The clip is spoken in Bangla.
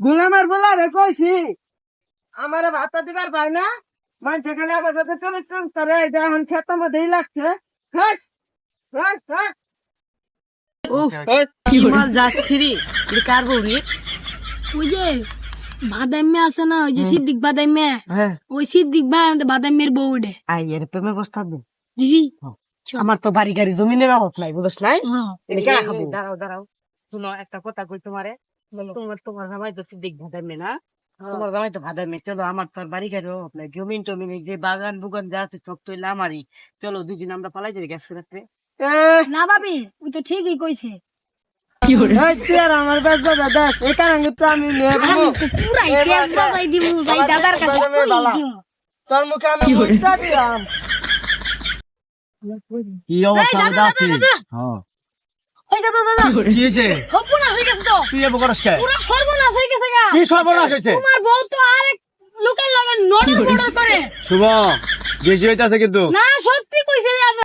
গুলামার বলা রে কইছি। আমারে ভাতা দিবার পাই না। মানুষ খালি আমার সাথে চলে করে এটা এখন খেত মধ্যেই লাগছে। হাট, হাট, হাট। কি মাল যাচ্ছি রে? এটা কার বউ ওই যে বাদামে আছে না ওই যে সিদ্দিক বাদামে? হ্যাঁ। ওই সিদ্দিক ভাই আমাদের বাদামের বউ উঠে আই এর প্রেমে বস্তা দে। দিবি? আমার তো বাড়ি গাড়ি জমিনের অভাব নাই বুঝছ নাই? হ্যাঁ। দাঁড়াও দাঁড়াও। শুনো একটা কথা কই তোমারে। তোমার তোমার জামাই তো সিদ্দিক ভাদামে না? তোমার জামাই তো ভাদামে চলো আমার তো আর বাড়ি অভাব নাই জমিন টমিন এই যে বাগান বুগান যা আছে সব তো হইল আমারই। চলো দুদিন আমরা পালাই যাই গেছে রাস্তে না ভাবি ওই তো ঠিকই কইছে। আমার তো আমি পুরাই বাজাই যাই দাদার কাছে। তোর মুখে আমি দিলাম। কি অবস্থা? হ্যাঁ। দাদা কি হয়েছে সর্বনাশ হয়ে গেছে তো তুই এবার করস কে পুরো সর্বনাশ হয়ে গেছে গা। কি সর্বনাশ হয়েছে? তোমার বউ তো আরেক লোকের লগে নড়র বড়র করে। শুভ বেশি হইতাছে কিন্তু। না